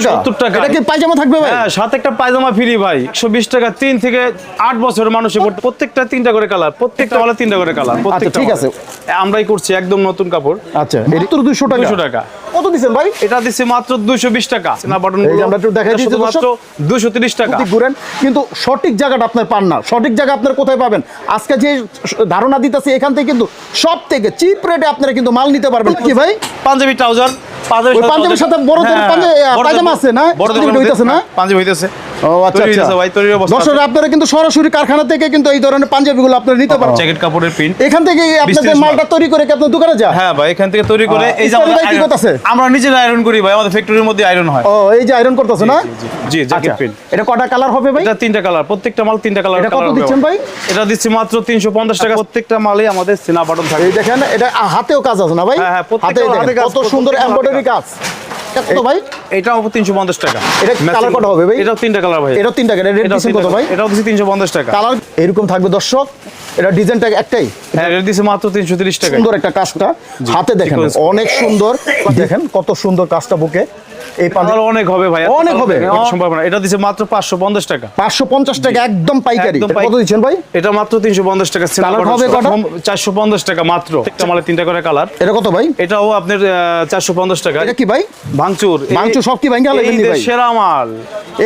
টাকা? 70 টাকা। এটা কি পায়জামা থাকবে ভাই? হ্যাঁ সাথে একটা পায়জামা ফ্রি ভাই। একশো বিশ টাকা তিন থেকে আট বছরের মানুষ প্রত্যেকটা তিনটা করে কালার প্রত্যেকটা মালে তিনটা করে কালার প্রত্যেকটা ঠিক আছে। আমরাই করছি একদম নতুন কাপড়। আচ্ছা মাত্র 200 টাকা। 200 টাকা। কত দিবেন ভাই? এটা মাত্র টাকা। না বাটন এই আমরা একটু দেখাই দিচ্ছি মাত্র দুশো তিরিশ টাকা। ঘুরেন কিন্তু সঠিক জায়গাটা আপনার পান না। সঠিক জায়গা আপনার কোথায় পাবেন? আজকে যে ধারণা দিতেছি এখান থেকে কিন্তু সব থেকে চিপ রেটে আপনারা কিন্তু মাল নিতে পারবেন। কি ভাই? পাঞ্জাবি ট্রাউজার পাঞ্জাবির সাথে বড়দের পাঞ্জা- পায়জামা আছে না? হইতাছে না? পাঞ্জাবি হইতেছে। ও আচ্ছা আচ্ছা। ভাই, তৈরির অবস্থা দর্শক আপনারা কিন্তু সরাসরি কারখানা থেকে কিন্তু এই ধরনের পাঞ্জাবিগুলো আপনারা নিতে পারবেন জ্যাকেট কাপড়ের প্রিন্ট এখান থেকে আপনাদের মালটা তৈরি করে কি আপনার দোকানে যায়? হ্যাঁ ভাই এখান থেকে তৈরি করে এই যে আমাদের ভাই কি iron- করতাছে? আমরা নিজেরা আয়রন করি ভাই আমাদের ফ্যাক্টরির মধ্যে আয়রন হয়। ও এই যে আয়রন করতেছে না? জি জ্যাকেট আচ্ছা। প্রিন্ট এটা কটা কালার হবে ভাই? এটা তিনটা কালার প্রত্যেকটা মাল তিনটা কালার এটা কত দিচ্ছেন ভাই? এটা দিচ্ছি মাত্র তিনশো পঞ্চাশ টাকা। প্রত্যেকটা মালে আমাদের সিনা বাটন থাকে। এই দেখেন এটা হাতেও কাজ আছে না ভাই? হ্যাঁ, হ্যাঁ, প্রত্যেকটা হাতে কাজ, কত সুন্দর এমব্রয়ডারি কাজ। কত ভাই? এটাও তিনশো পঞ্চাশ টাকা। এটা কালার হবে ভাই? এটাও তিনটা কালার ভাই। এটাও তিনটা রেট কত ভাই? এটাও টাকা। কালার এরকম থাকবে দর্শক এটা ডিজাইনটা একটাই। হ্যাঁ এটা দিচ্ছি মাত্র তিনশো তিরিশ টাকা সুন্দর একটা কাজটা। হাতে দেখেন অনেক সুন্দর। দেখেন কত সুন্দর কাজটা বুকে। এই পাঞ্জাবি অনেক হবে ভাই অনেক হবে। সম্ভব না এটা দিচ্ছে মাত্র পাঁচশো পঞ্চাশ টাকা। পাঁচশো পঞ্চাশ টাকা একদম পাইকারি। কত দিচ্ছেন ভাই? এটা মাত্র তিনশো পঞ্চাশ টাকা Colour হবে কটা? চারশো পঞ্চাশ টাকা মাত্র। একটা মালে তিনটা করে কালার এটা কত ভাই? এটাও আপনার চারশো পঞ্চাশ টাকা। এটা কি ভাই? ভাঙচুর। ভাঙচুর সব কি ভাঙে আলাদা ভাই? দেশের সেরা মাল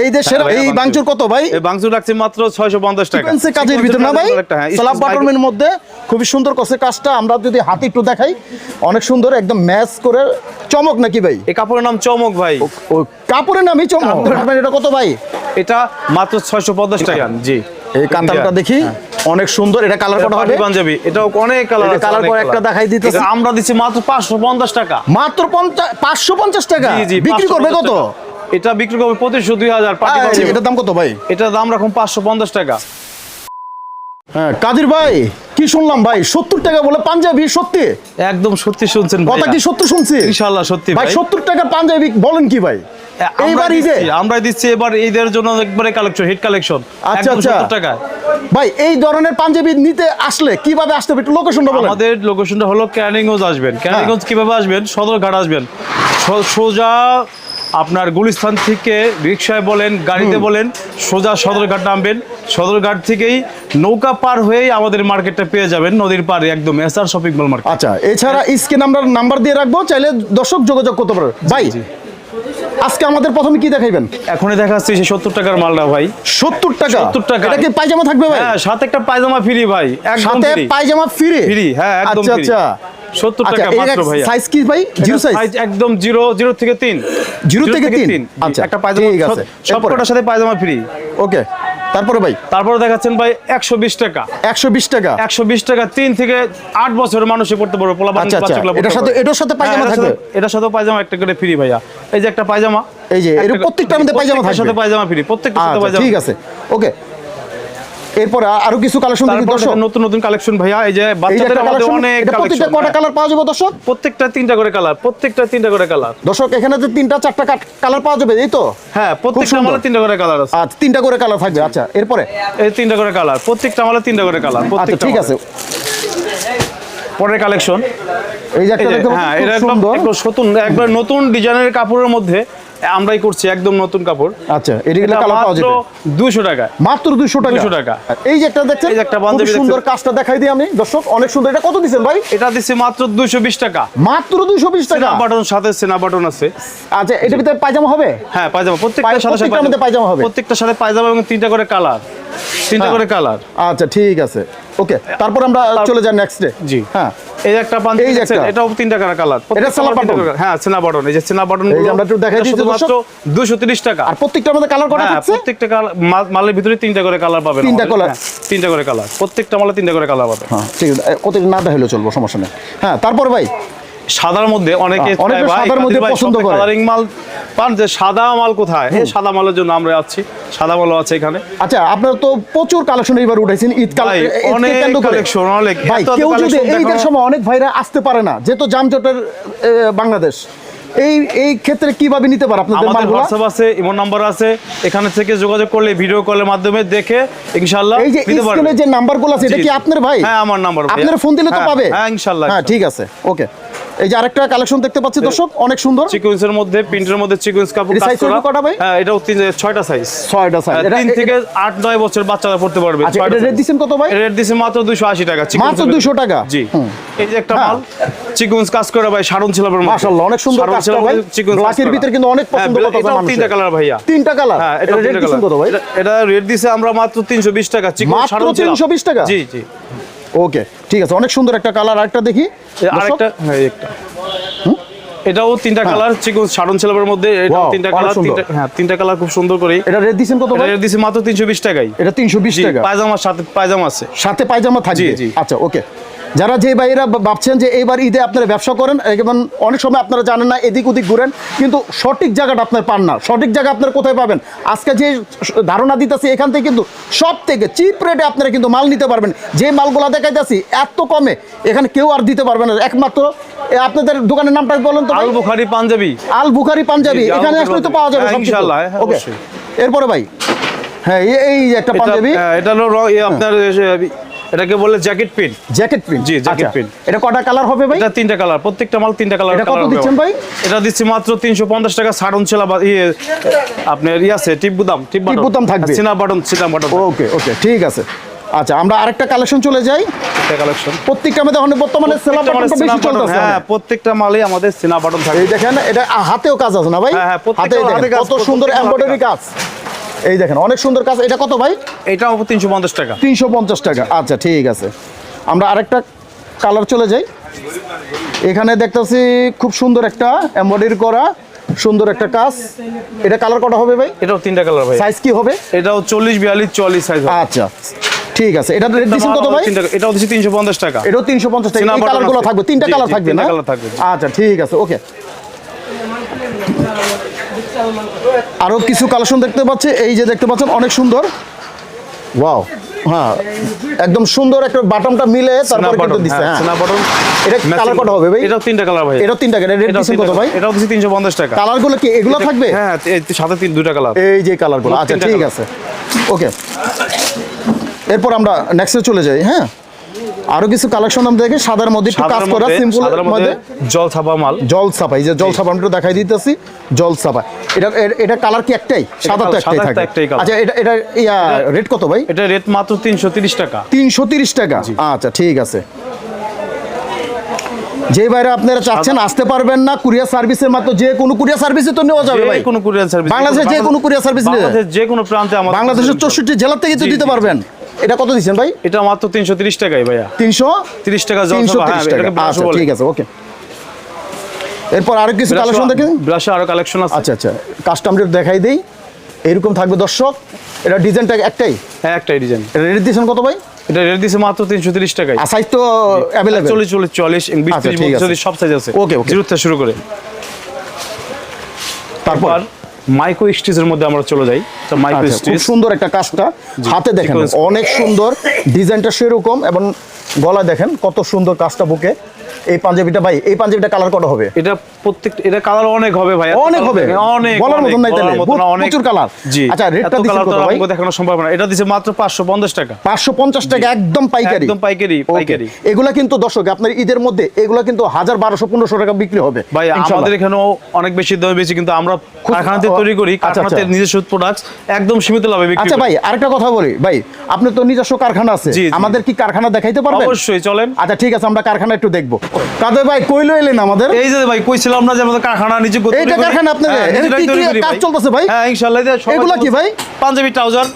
এই দেশের হ্যাঁ এই ভাঙচুর। কত ভাই? এই ভাঙচুর রাখছে মাত্র ছয়শো পঞ্চাশ টাকা। কাজের ভিতর না ভাই? হ্যাঁ, সালাব বাটনের মধ্যে। খুবই সুন্দর কসে কাজটা। আমরা যদি হাতে একটু দেখাই অনেক সুন্দর একদম ম্যাচ করে চমক নাকি ভাই? এই কাপড়ের নাম চমক ভাই। কাপড়ের নামই চমক। আপনার এটা কত ভাই? এটা মাত্র ছয়শো পঞ্চাশ টাকা। জি। এই কাতারটা দেখি। অনেক সুন্দর। এটা কালার করা হবে? পাঞ্জাবি এটাও অনেক কালার এটা colour করে একটা দেখাই দিতেছে। আমরা দিচ্ছি মাত্র পাঁচশো পঞ্চাশ টাকা। মাত্র পঞ্চাশ পাঁচশো পঞ্চাশ টাকা? জি জি বিক্রি করবে কত? এটা বিক্রি করবে পঁচিশশো দুই হাজার পার্টি আচ্ছা, পাঞ্জাবি। এটার দাম কত ভাই? এটার দাম রাখুন পাঁচশো পঞ্চাশ টাকা। হ্যাঁ কাদির ভাই কি শুনলাম ভাই? সত্তর টাকা বলে পাঞ্জাবি সত্যি? একদম সত্যি শুনছেন কথা কি সত্য শুনছি? ইনশাল্লাহ সত্যি ভাই সত্তর টাকা পাঞ্জাবি বলেন কি ভাই? আমরা এইবার ঈদে? দিচ্ছি, আমরা দিচ্ছি এবার ঈদের জন্য একবারে কালেকশন হিট কালেকশন আচ্ছা, আচ্ছা। টাকা ভাই এই ধরনের পাঞ্জাবি নিতে আসলে কীভাবে আসতে হবে একটু লোকেশনটা বলেন। আমাদের লোকেশনটা হলো ক্যানিগঞ্জ আসবেন। ক্যানিগঞ্জ কীভাবে আসবেন? সদরঘাট আসবেন। সোজা আপনার গুলিস্তান থেকে রিক্সায় বলেন গাড়িতে বলেন সোজা সদরঘাট নামবেন। সদরঘাট থেকেই নৌকা পার হয়েই আমাদের মার্কেটটা পেয়ে যাবেন নদীর পাড়ে একদম এসআর শপিং মল মার্কেট। আচ্ছা এছাড়া স্ক্রিন আমরা নাম্বার দিয়ে রাখব চাইলে দর্শক যোগাযোগ করতে পারবে। ভাই আজকে আমাদের প্রথমে কি দেখাইবেন? এখনই দেখা যাচ্ছে সেই সত্তর টাকার মালটা ভাই। সত্তর টাকা? 70 টাকা। এটা কি পায়জামা থাকবে ভাই? হ্যাঁ সাথে একটা পায়জামা ফ্রি ভাই। একদম সাথে পায়জামা ফ্রি ফ্রি হ্যাঁ একদম আচ্ছা আচ্ছা। সত্তর আচ্ছা টাকা মাত্র ভাইয়া। সাইজ কি ভাই? জিরো সাইজ সাইজ একদম জিরো জিরো থেকে তিন। জিরো থেকে তিন? আচ্ছা, একটা পায়জামা ঠিক আছে। সবকটার সাথে পায়জামা ফ্রি ওকে তারপরে ভাই? তারপরে দেখাচ্ছেন ভাই একশো বিশ টাকা। একশো বিশ টাকা? একশো বিশ টাকা তিন থেকে আট বছরের মানুষে পড়তে পারবে পোলা আচ্ছা, আচ্ছা। এটার সাথে- এটার সাথে পায়জামা থাকবে? এটার সাথে পায়জামা একটা করে ফ্রি ভাইয়া। এই যে একটা পায়জামা। এই যে, এর একটা- প্রত্যেকটার মধ্যে পায়জামা থাকবে? সাথে পায়জামা ফ্রি প্রত্যেকটার সাথে আচ্ছা পায়জামা ঠিক আছে। ওকে এরপরে আরও কিছু কালেকশন দেখি দর্শক। নতুন নতুন কালেকশন ভাইয়া এই যে বাচ্চাদের আমাদের কালেকশন অনেক প্রত্যেকটা কটা কালার পাওয়া যাবে দর্শক? প্রত্যেকটা তিনটা করে কালার প্রত্যেকটা তিনটা করে কালার দর্শক এখানে যে তিনটা চারটা কালার পাওয়া যাবে এই তো? হ্যাঁ প্রত্যেকটা। আমাদের তিনটা করে কালার আছে। আচ্ছা তিনটা করে কালার থাকবে আচ্ছা এরপরে? এই তিনটা করে কালার প্রত্যেকটা আমাদের তিনটা করে কালার আচ্ছা প্রত্যেকটা ঠিক আছে। পরের কালেকশন এই যে একটা দেখতে হ্যাঁ এটা একদম সুন্দর। একদম নতুন একবার নতুন ডিজাইনের কাপড়ের মধ্যে আমরাই করছি একদম নতুন কাপড়। আচ্ছা এটা কালার পাওয়া যাবে? দুশো টাকা। মাত্র দুশো টাকা? 200 টাকা। এই যে একটা দেখছেন এই যে একটা খুব পাঞ্জাবি সুন্দর কাজটা দেখাই দিই আমি। দর্শক অনেক সুন্দর। এটা কত দিচ্ছেন ভাই? এটা দিচ্ছি মাত্র দুশো বিশ টাকা। মাত্র দুশো বিশ টাকা? সেনা বাটন সাথে সেনা বাটন আছে। আচ্ছা এটার ভিতরে পায়জামা হবে? হ্যাঁ পায়জামা। প্রত্যেকটার সাথে সাথে প্রত্যেকটার মধ্যে পায়জামা হবে। প্রত্যেকটার সাথে পায়জামা এবং তিনটা করে কালার। তিনটা হ্যাঁ। করে কালার। আচ্ছা ঠিক আছে। ওকে তারপর আমরা চলে যাই নেক্সট ডে জি। হ্যাঁ। এই একটা পাঞ্জাবি দেখছেন। এটাও টাকার কালার এটা সেনা বাটন? হ্যাঁ সেনা বাটন এই যে সেনা বাটন এই যে আমরা একটু দেখাই দিচ্ছি মাত্র দুশো তিরিশ টাকা। আর প্রত্যেকটার মধ্যে কালার করা হ্যাঁ থাকছে? প্রত্যেকটা মালের ভিতরে তিনটা করে কালার পাবেন তিনটা colour? হ্যাঁ, তিনটা করে কালার প্রত্যেকটা মালে তিনটা করে কালার পাবেন। হ্যাঁ ঠিক আছে। কত না দেখাইলেও চলবো সমস্যা নেই। হ্যাঁ তারপর ভাই সাদার মধ্যে অনেকে অনেকে সাদার মধ্যে পছন্দ করে। কালারিং মাল পান যে সাদা মাল কোথায়? এই সাদা মালের জন্য আমরা আছি সাদা মালও আছে এখানে। আচ্ছা আপনারা তো প্রচুর কালেকশন এইবার উঠাইছেন ঈদ অনেক collection, অনেক। ভাই কেউ যদি এইটার সময় অনেক ভাইরা আসতে পারে না যেহেতু জামজটের বাংলাদেশ। এই এই ক্ষেত্রে কীভাবে নিতে পারে আপনাদের আমাদের হোয়াটসঅ্যাপ আছে ইমো নাম্বার আছে এখানে থেকে যোগাযোগ করলে ভিডিও কলের মাধ্যমে দেখে ইনশাআল্লাহ এই যে স্ক্রিনে যে নাম্বারগুলো আছে এটা কি আপনার ভাই? হ্যাঁ আমার নাম্বার আপনার ফোন দিলে তো হ্যাঁ, পাবে? হ্যাঁ ইনশাআল্লাহ হ্যাঁ ঠিক আছে ওকে। এই যে আরেকটা কালেকশন দেখতে পাচ্ছি দর্শক অনেক সুন্দর। সিকোয়েন্সের মধ্যে প্রিন্টের মধ্যে সিকোয়েন্স কাপড় কাজ করা। কটা ভাই? হ্যাঁ এটাও তিন ছয়টা সাইজ ছয়টা সাইজ তিন থেকে আট নয় বছর বাচ্চারা পড়তে পারবে। আচ্ছা এটা রেট দিচ্ছেন কত ভাই? রেট দিছে মাত্র দুশো আশি টাকা মাত্র 200 টাকা? জি। এই যে একটা হ্যাঁ। মাল চিকুন্স কাজ করে ভাই সারন ছিল মাশাআল্লাহ অনেক সুন্দর কাজটা ভাই। ব্ল্যাকের ভিতরে কিন্তু অনেক পছন্দ করতে এটা তিনটা কালার ভাইয়া। তিনটা কালার হ্যাঁ এটা এটা রেট দিচ্ছেন কত ভাই? এটা- এটা রেট দিছে আমরা মাত্র 320 টাকা চিকুন মাত্র সারন ছিল 320 টাকা? জি জি। ওকে ঠিক আছে অনেক সুন্দর একটা কালার আরেকটা দেখি। আরেকটা হ্যাঁ একটা। এটাও তিনটা কালার চিকুন সারন ছিলাবের মধ্যে এটাও তিনটা কালার হ্যাঁ তিনটা কালার খুব সুন্দর করে এটা রেট দিছেন কত রেট দিছে মাত্র 320 টাকাই এটা 320 জি টাকা। পায়জামার সাথে পায়জামা আছে। সাথে পায়জামা থাকবে। আচ্ছা ওকে যারা যে ভাইয়েরা ভাবছেন যে এইবার ঈদে আপনারা ব্যবসা করেন এবং অনেক সময় আপনারা জানেন না এদিক ওদিক ঘুরেন কিন্তু সঠিক জায়গাটা আপনার পান না। সঠিক জায়গা আপনারা কোথায় পাবেন? আজকে যে ধারণা দিতেছি এখান থেকে কিন্তু সব থেকে চিপ রেটে আপনারা কিন্তু মাল নিতে পারবেন। যে মালগুলো দেখাইতেছি এত কমে এখানে কেউ আর দিতে পারবে না। একমাত্র আপনাদের দোকানের নামটা বলেন তো আল বুখারি পাঞ্জাবি। আল বুখারি পাঞ্জাবি এখানে আসলে তো পাওয়া যাবে। ইনশাআল্লাহ, হ্যাঁ, ওকে। এরপরে ভাই হ্যাঁ এই- একটা পাঞ্জাবি। হ্যাঁ, এটা হলো আপনার এটাকে বলে জ্যাকেট প্রিন্ট। Jacket print? জি, jacket print। এটা কটা কালার হবে ভাই? এটা তিনটা কালার প্রত্যেকটা মাল তিনটা কালার এটা কত দিচ্ছেন ভাই? এটা দিচ্ছি মাত্র 350 টাকা সাড়ন ছিল বা ইয়ে আপনার ইয়ে আছে টিপ বুদাম টিপ বাটন। বুতাম থাকবে। সিনা বাটন সিনা বাটন। ওকে ওকে ঠিক আছে। আচ্ছা আমরা আরেকটা কালেকশন চলে যাই। কালেকশন। প্রত্যেকটা মধ্যে এখন বর্তমানে সেলা বাটনটা বেশি চলতেছে হ্যাঁ প্রত্যেকটা মালই আমাদের সিনা বাটন থাকে এই দেখেন এটা হাতেও কাজ আছে না ভাই? হ্যাঁ, হ্যাঁ, হাতে কত সুন্দর এমব্রয়ডারি কাজ। এই দেখেন অনেক সুন্দর কাজ। এটা কত ভাই? এটাও 350 টাকা। তিনশো পঞ্চাশ টাকা। আচ্ছা ঠিক আছে। আমরা আরেকটা কালার চলে যাই। এখানে দেখতেছি খুব সুন্দর একটা এমব্রয়ডারি করা সুন্দর একটা কাজ। এটা কালার কটা হবে ভাই? এটাও তিনটা কালার ভাই। সাইজ কি হবে? এটাও 40 42 44 সাইজ আচ্ছা ঠিক আছে। এটা রেট দিচ্ছেন কত ভাই? এটাও দিচ্ছি 350 টাকা। এটাও তিনশো পঞ্চাশ টাকা। সিনা এই কালারগুলো থাকবে তিনটা কালার থাকবে না? colour থাকবে। আচ্ছা ঠিক আছে ওকে। আরও কিছু কালেকশন দেখতে পাচ্ছি। এই যে দেখতে পাচ্ছেন অনেক সুন্দর। ওয়াও হ্যাঁ একদম সুন্দর একটা বাটনটা মিলে তারপরে কিন্তু দিচ্ছে হ্যাঁ সিনা বাটন এটা কালার কটা হবে ভাই? এটাও তিনটা কালার ভাই। এটাও তিনটা রেট এটাও দিচ্ছেন কত ভাই? এটাও দিচ্ছি 350 টাকা। কালারগুলো কি এগুলো থাকবে? হ্যাঁ এই সাথে তিন দুটা কালার এই যে কালারগুলো মোট আচ্ছা ঠিক আছে। ওকে। এরপর আমরা নেক্সটে চলে যাই হ্যাঁ? আরও কিছু কালেকশন আমরা দেখি সাদার মধ্যে একটু কাজ করা সিম্পল মধ্যে জল ছাপা মাল। জল ছাপা এই যে জল ছাপা আমরা দেখাই দিতেছি। জল ছাপা এটা এটা কালার কি একটাই? সাদা তো একটাই থাকে। আচ্ছা এটা এটা ইয়া রেট কত ভাই? এটা রেট মাত্র 330 টাকা। তিনশো তিরিশ টাকা। আচ্ছা ঠিক আছে। যে বাইরে আপনারা চাচ্ছেন আসতে পারবেন না কুরিয়ার সার্ভিসের মাত্র যে কোনো কুরিয়ার সার্ভিসে তো নেওয়া যাবে ভাই। কোনো কুরিয়ার সার্ভিস বাংলাদেশের যে কোনো কুরিয়ার সার্ভিস নিয়ে- যে কোনো প্রান্তে আমাদের বাংলাদেশের চৌষট্টি জেলার থেকে তো দিতে পারবেন। এটা কত দিচ্ছেন ভাই? এটা মাত্র 330 টাকাই ভাইয়া। তিনশো 30 টাকা জল হ্যাঁ, আচ্ছা বলে। ঠিক আছে ওকে। এরপর আরও কিছু কালেকশন দেখেন? ব্রাশে আরও কালেকশন আছে। আচ্ছা আচ্ছা কাস্টমার দেখাই দেই। এরকম থাকবে দর্শক। এটা ডিজাইনটা একটাই? হ্যাঁ একটাই ডিজাইন। এটা রেট দিয়েছেন কত ভাই? এটা রেট দিছে মাত্র 330 টাকায়। আর সাইজ তো अवेलेबल 40 40 40 20 আচ্ছা, 30 ঠিক যদি সব সাইজ আছে। ওকে ওকে জিরো থেকে শুরু করে। তারপর? মাইক্রো স্টিচের মধ্যে আমরা চলে যাই। তো মাইক্রো আচ্ছা, স্টিচ সুন্দর একটা কাজটা। হাতে দেখেন অনেক সুন্দর। ডিজাইনটা সেরকম এবং গলা দেখেন কত সুন্দর কাজটা বুকে। এই পাঞ্জাবিটা ভাই এই পাঞ্জাবিটা কালার কত হবে? এটা প্রত্যেক এটা কালার অনেক হবে ভাই অনেক হবে? অনেক বলার মতন নাই তাহলে, প্রচুর colour। জি। আচ্ছা, rate টা এত দিছেন কত ভাই? দেখানো সম্ভব না। এটা দিছে মাত্র 550 টাকা। পাঁচশো পঞ্চাশ টাকা একদম পাইকারি। একদম পাইকারি পাইকারি। এগুলা কিন্তু দর্শক আপনার ঈদের মধ্যে এগুলা কিন্তু হাজার বারোশো পনেরোশো টাকা বিক্রি হবে ভাই আমাদের এখানেও অনেক বেশি দামে বেশি কিন্তু আমরা কারখানাতে তৈরি করি আচ্ছা, কারখানাতে আচ্ছা। নিজস্ব প্রোডাক্টস একদম সীমিত লাভে বিক্রি আচ্ছা। ভাই আরেকটা কথা বলি। ভাই আপনি তো নিজস্ব কারখানা আছে। আমাদের কি কারখানা দেখাইতে পারবেন? অবশ্যই চলেন। আচ্ছা ঠিক আছে আমরা কারখানা একটু দেখব। কাদের ভাই কই লইলেন আমাদের এই যে ভাই কইছিলাম না যে আমাদের কারখানা নিজে তৈরি এইটা কারখানা আপনাদের? হ্যাঁ, এখানে নিজেরাই কি কি কাজ চলতেছে ভাই? হ্যাঁ ইনশাআল্লাহ এগুলা কি ভাই? পাঞ্জাবি ট্রাউজার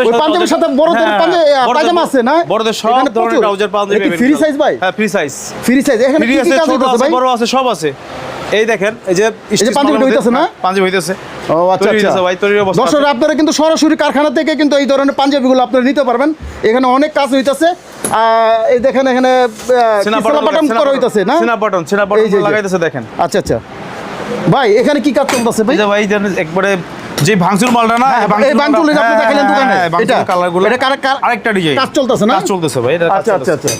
ওই পাঞ্জাবির সাথে বড়দের পাঞ্জাবি পায়জামা আছে না? বড়দের সব ধরনের ট্রাউজার পাঞ্জাবি ফ্রি সাইজ ভাই? হ্যাঁ ফ্রি সাইজ ফ্রি সাইজ এখানে কি কি কাজ আছে ভাই? বড় আছে সব আছে। এই দেখেন এই যে স্টিচ পাঞ্জাবিটা মালের মধ্যে- হইতাছে না? হ্যাঁ, পাঞ্জাবি হইতেছে। ও আচ্ছা আচ্ছা। ভাই তৈরির অবস্থা দর্শক আপনারা কিন্তু সরাসরি কারখানা থেকে কিন্তু এই ধরনের পাঞ্জাবিগুলো আপনারা নিতে পারবেন। এখানে অনেক কাজ হইতাছে। এই দেখেন এখানে করা হইতাছে না। লাগাইতেছে দেখেন। আচ্ছা আচ্ছা। ভাই এখানে কি কাজ চলতেছে ভাই? ভাই একবারে যে ভাঙচুর মালটা না হ্যাঁ, এই ভাঙচুর আপনি হ্যাঁ, দেখালেন হ্যাঁ, দোকানে। এটা? কালারগুলো এটা কার- কার- আরেকটা ডিজাইন। কাজ চলতেছে না? কাজ চলতেছে ভাই এটা আচ্ছা আচ্ছা আচ্ছা।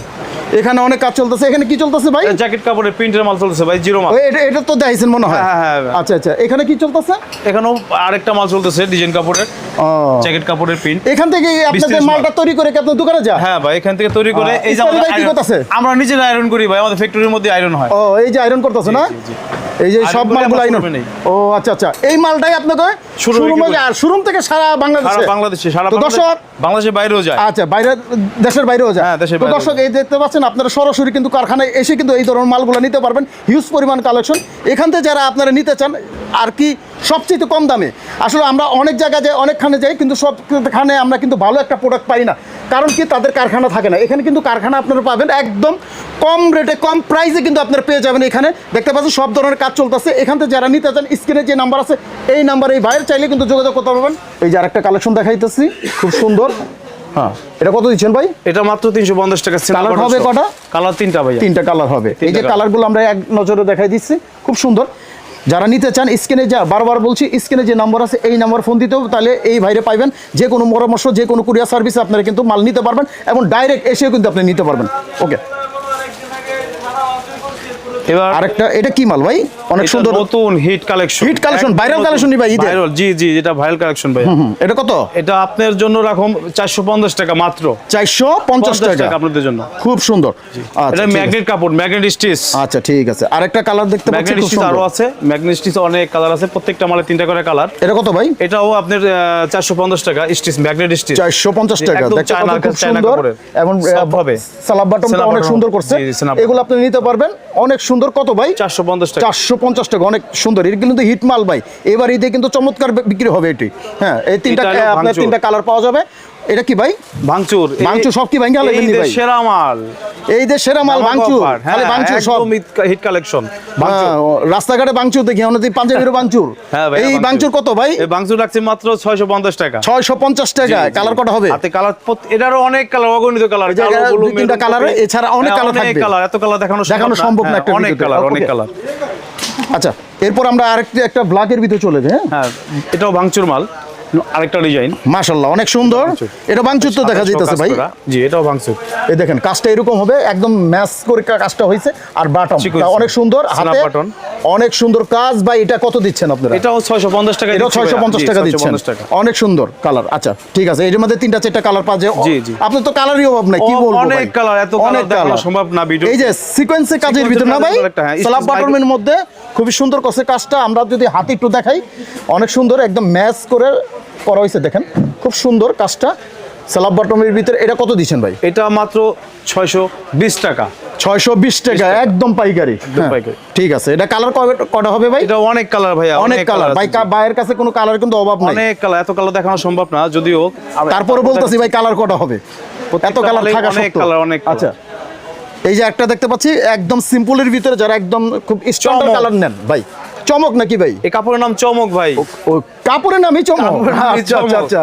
এখানে অনেক কাজ চলতেছে। এখানে কি চলতেছে ভাই? জ্যাকেট কাপড়ের প্রিন্টের মাল চলতেছে ভাই জিরো মাল। এটা এটা তো দেখাইছেন মনে হয়। হ্যাঁ, হ্যাঁ। আচ্ছা আচ্ছা। এখানে কি চলতেছে? এখানেও আরেকটা মাল চলতেছে ডিজাইন কাপড়ের। জ্যাকেট কাপড়ের প্রিন্ট। এখান থেকে আপনাদের মালটা তৈরি করে কি দোকানে হ্যাঁ ভাই এখান থেকে তৈরি করে। এই যে? আমরা নিজেরা আয়রন করি ভাই আমাদের ফ্যাক্টরির মধ্যে আয়রন হয়। ও এই যে আয়রন করতেছে না। এই যে সব মালগুলো নেই। ও আচ্ছা আচ্ছা। এই মালটাই Showroom-এ শোরুমে? আর শোরুম থেকে সারা বাংলাদেশে? বাংলাদেশে সারা দর্শক বাংলাদেশের বাইরেও যায়। আচ্ছা বাইরে দেশের বাইরেও যায়। হ্যাঁ, দেশের দর্শক এই দেখতে পাচ্ছেন আপনারা সরাসরি কিন্তু কারখানায় এসে কিন্তু এই ধরনের মালগুলো নিতে পারবেন। হিউজ পরিমাণ কালেকশন এখান থেকে যারা আপনারা নিতে চান আর কি সবচেয়ে কম দামে। আসলে আমরা অনেক জায়গায় যাই অনেকখানে যাই কিন্তু সবখানে আমরা কিন্তু ভালো একটা প্রোডাক্ট পাই না। কারণ কি? তাদের কারখানা থাকে না। এখানে কিন্তু কারখানা আপনারা পাবেন একদম কম রেটে কম প্রাইসে কিন্তু আপনারা পেয়ে যাবেন এখানে। দেখতে পাচ্ছেন সব ধরনের কাজ চলতেছে। এখান থেকে যারা নিতে চান স্ক্রিনে যে নাম্বার আছে এই নাম্বারে এই ভাইয়ের চাইলে কিন্তু যোগাযোগ করতে পারবেন। এই যে আরেকটা কালেকশন দেখাইতেছি খুব সুন্দর। হ্যাঁ। এটা কত দিচ্ছেন ভাই? এটা মাত্র তিনশো পঞ্চাশ টাকা। Colour হবে কটা? কালার তিনটা ভাইয়া। তিনটা কালার হবে। এই যে colour। কালারগুলো আমরা এক নজরে দেখাই দিচ্ছি। খুব সুন্দর। যারা নিতে চান, স্ক্রিনে যা, বারবার বলছি, স্ক্রিনে যে নাম্বার আছে, এই নাম্বার ফোন দিতেও তাহলে এই ভাইরে পাইবেন। যে কোনো পরামর্শ, যে কোনো কুরিয়ার সার্ভিসে আপনারা কিন্তু মাল নিতে পারবেন এবং ডাইরেক্ট এসেও কিন্তু আপনি নিতে পারবেন। ওকে এবার আরেকটা এটা কি মাল ভাই? অনেক সুন্দর। নতুন hit collection Hit collection, viral collection নি ভাই, ঈদের? ভাইরাল জি জি এটা ভাইরাল কালেকশন ভাই। এটা কত? এটা আপনার জন্য রাখুন চারশো পঞ্চাশ টাকা মাত্র। চারশো পঞ্চাশ টাকা। টাকা আপনাদের জন্য। খুব সুন্দর। আচ্ছা, এটা ম্যাগনেট কাপড় ম্যাগনেট স্টিচ আচ্ছা ঠিক আছে। আরেকটা কালার দেখতে পাচ্ছি ম্যাগনেট স্টিচ আরও আছে ম্যাগনেট স্টিচ অনেক কালার আছে প্রত্যেকটা মালে তিনটা করে কালার এটা কত ভাই? এটাও আপনার চারশো পঞ্চাশ টাকা স্টিচ ম্যাগনেট স্টিচ চারশো পঞ্চাশ টাকা। একদম দেখতে খুব সুন্দর। এবং সালাব বাটনটা অনেক সুন্দর করছে। এগুলো আপনি নিতে পারবেন। অনেক সুন্দর কত ভাই? চারশো পঞ্চাশ টাকা। চারশো পঞ্চাশ টাকা অনেক সুন্দর। এটা কিন্তু হিট মাল ভাই। এবার ঈদে কিন্তু চমৎকার বিক্রি হবে এটি। হ্যাঁ এই তিনটা আপনার তিনটা কালার পাওয়া যাবে। এটা কি ভাই? ভাঙচুর। ভাঙচুর সব কি ভাঙে আলাদা নি ভাই? সেরা মাল। এই যে সেরা মাল ভাঙচুর। খালি ভাঙচুর সব। হিট কালেকশন হ্যাঁ, রাস্তাঘাটে ভাঙচুর দেখি আমাদের পাঞ্জাবিরও ভাঙচুর। হ্যাঁ এই ভাঙচুর। কত ভাই? এই ভাঙচুর রাখছে মাত্র ছয়শো পঞ্চাশ টাকা। ছয়শো পঞ্চাশ টাকা কালার কটা হবে? হাতে কালার এটারও অনেক কালার অগণিত কালার তিনটা colour, এছাড়া অনেক colour থাকবে। কালার এত কালার দেখানো দেখানো সম্ভব না হ্যাঁ, একটা অনেক কালার অনেক কালার আচ্ছা এরপর আমরা আরেকটি একটা ব্ল্যাকের ভিতরে চলে যাই হ্যাঁ? হ্যাঁ এটাও ভাঙচুর মাল। আরেকটা ডিজাইন মাশাল্লাহ অনেক সুন্দর। এটা ভাঙচুর তো দেখা যাইতেছে ভাই। জি এটাও ভাঙচুর। এই দেখেন কাজটা এরকম হবে একদম ম্যাচ করে কাজটা হয়েছে আর Sequence। অনেক সুন্দর হাতে button। অনেক সুন্দর কাজ। ভাই এটা কত দিচ্ছেন আপনারা? এটাও ছয়শো পঞ্চাশ টাকা এটাও ছয়শো পঞ্চাশ টাকা দিচ্ছেন। অনেক সুন্দর কালার। আচ্ছা ঠিক আছে এর মধ্যে তিনটা চারটা কালার পাওয়া যায়। জি, জি। আপনার তো কালারই অভাব নাই কি বলব অনেক colour, এত দেখানো colour। সম্ভব না video- এই যে সিকোয়েন্সে কাজের ভিতর না ভাই? stitch বাটনের মধ্যে খুবই সুন্দর করছে কাজটা আমরা যদি হাতে একটু দেখাই অনেক সুন্দর একদম ম্যাচ করে করা হয়েছে দেখেন। খুব সুন্দর কাজটা। সালাব বাটনের ভিতরে এটা কত দিচ্ছেন ভাই? এটা মাত্র ছয়শো বিশ টাকা। ছয়শো বিশ টাকা একদম পাইকারি। হ্যাঁ, ঠিক আছে। এটা কালার কটা হবে ভাই? এটা অনেক কালার ভাইয়া অনেক কালার। ভাই ভাইয়ের কাছে কোনো কালার কিন্তু অভাব নাই। অনেক কালার এত কালার দেখানো সম্ভব না যদিও তারপরে বলতেছি ভাই কালার কটা হবে? এত কালার থাকা অনেক colour, অনেক আচ্ছা। এই যে একটা দেখতে পাচ্ছি একদম সিম্পলের ভিতরে যারা একদম খুব চমক। কালার নেন ভাই। চমক নাকি ভাই? এই কাপড়ের নাম চমক ভাই। কাপড়ের নামই চমক? আচ্ছা আচ্ছা আচ্ছা।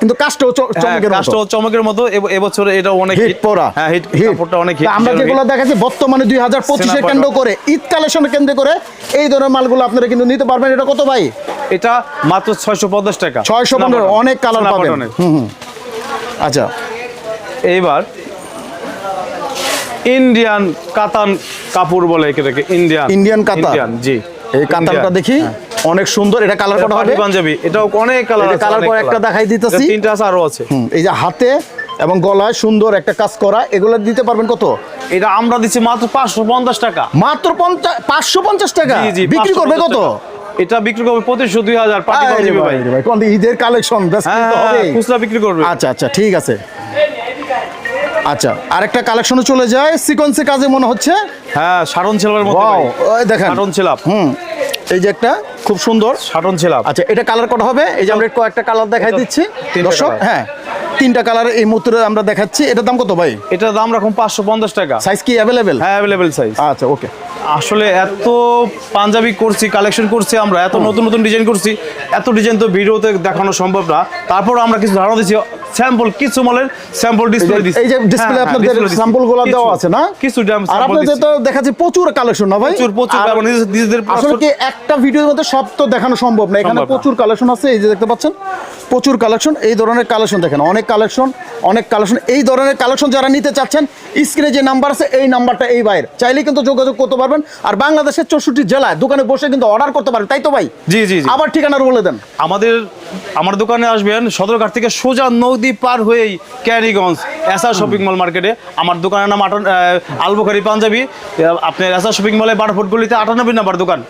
কিন্তু হ্যাঁ, চমকের মতো। কাজটাও চমকের মতো। এব- এবছরে এটা অনেক হিট পরা। হ্যাঁ হিট। কাপড়টা অনেক হিট আমরা যেগুলো দেখাচ্ছি বর্তমানে দুই হাজার পঁচিশে কেন্দ্র করে ঈদ কালেকশন কেন্দ্র করে এই ধরনের মালগুলো আপনারা কিন্তু নিতে পারবেন। এটা কত ভাই? এটা মাত্র ছয়শো পঞ্চাশ টাকা। ছয়শো Snap পনেরো button। অনেক কালার পাবেন। হুম হুম। আচ্ছা। এইবার ইন্ডিয়ান কাতান কাপড় বলে এটাকে ইন্ডিয়ান। Indian কাতান। ইন্ডিয়ান জি। এই কাতানটা দেখি। অনেক সুন্দর এটা কালার হবে? পাঞ্জাবি। এটাও অনেক কালার আছে করে একটা দেখাই দিতেছি। তিনটা আছে আরও আছে। এই যে হাতে এবং গলায় সুন্দর একটা কাজ করা এগুলো দিতে পারবেন কত? এটা আমরা দিচ্ছি মাত্র পাঁচশো পঞ্চাশ টাকা। মাত্র পঞ্চাশ পাঁচশো পঞ্চাশ টাকা? বিক্রি করবে কত? এটা বিক্রি করবে পঁচিশশো দুই হাজার ঈদের কালেকশন হ্যাঁ খুচরা বিক্রি করবে। আচ্ছা আচ্ছা ঠিক আছে। আচ্ছা আরেকটা কালেকশনও চলে যায়। সিকোয়েন্সে কাজে মনে হচ্ছে? হ্যাঁ সারন ছেলার মতো দেখেন। সারন ছেলাপ হুম এই যে একটা খুব সুন্দর। সাটন ছেলাপ আচ্ছা এটা কালার কত হবে? এই যে আমরা কয়েকটা কালার দেখাই দিচ্ছি। দর্শক হ্যাঁ তিনটা কালার এই মুহূর্তে আমরা দেখাচ্ছি। এটার দাম কত ভাই? এটার দাম রাখুন পাঁচশো পঞ্চাশ টাকা। সাইজ কি অ্যাভেলেবেল হ্যাঁ অ্যাভেলেবেল সাইজ আচ্ছা ওকে আসলে এত পাঞ্জাবি করছি কালেকশন করছি আমরা এত নতুন নতুন ডিজাইন করছি এত ডিজাইন তো ভিডিওতে দেখানো সম্ভব না। তারপর আমরা কিছু ধারণা দিচ্ছি স্যাম্পল কিছু মালের স্যাম্পল ডিসপ্লে দিচ্ছি এই যে ডিসপ্লে আপনাদের স্যাম্পলগুলো দেওয়া আছে না? হ্যাঁ, কিছু আর আপনাদের তো দেখাচ্ছে প্রচুর কালেকশন না ভাই? প্রচুর প্রচুর নিজেদের আসলে কি একটা ভিডিওর মধ্যে সব তো দেখানো সম্ভব না। এখানে প্রচুর কালেকশন আছে এই যে দেখতে পাচ্ছেন প্রচুর কালেকশন এই ধরনের কালেকশন দেখেন অনেক কালেকশন অনেক কালেকশন এই ধরনের কালেকশন যারা নিতে চাচ্ছেন স্ক্রিনে যে নাম্বার আছে এই নাম্বারটা এই বাইর চাইলে কিন্তু যোগাযোগ করতে পারবেন আর বাংলাদেশের চৌষট্টি জেলায় দোকানে বসে কিন্তু অর্ডার করতে পারেন তাই তো ভাই? জি জি আবার ঠিকানা বলে দেন। আমাদের আমার দোকানে আসবেন সদরঘাট থেকে সোজা নদী পার হয়েই ক্যারিগঞ্জ এসআর শপিং মল মার্কেটে। আমার দোকানের নাম আটান আলবুখারি পাঞ্জাবি। আপনার এসআর শপিং মলে বারফুট গলিতে আটানব্বই নাম্বার দোকান।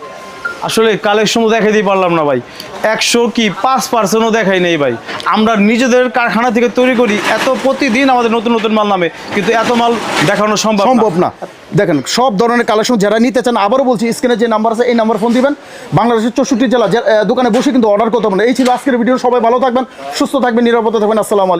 আসলে কালেকশন দেখাই দিতে পারলাম না ভাই। একশো কি পাঁচ পার্সেন্টও দেখাই নেই ভাই। আমরা নিজেদের কারখানা থেকে তৈরি করি, এত প্রতিদিন আমাদের নতুন নতুন মাল নামে, কিন্তু এত মাল দেখানো সম্ভব সম্ভব না। দেখেন, সব ধরনের কালেকশন যারা নিতে চান, আবারও বলছি স্ক্রিনে যে নাম্বার আছে, এই নাম্বার ফোন দিবেন। বাংলাদেশের চৌষট্টি জেলা দোকানে বসে কিন্তু অর্ডার করতে পারেন এই ছিল আজকের ভিডিও সবাই ভালো থাকবেন, সুস্থ থাকবেন, নিরাপদে থাকবেন। আসসালামু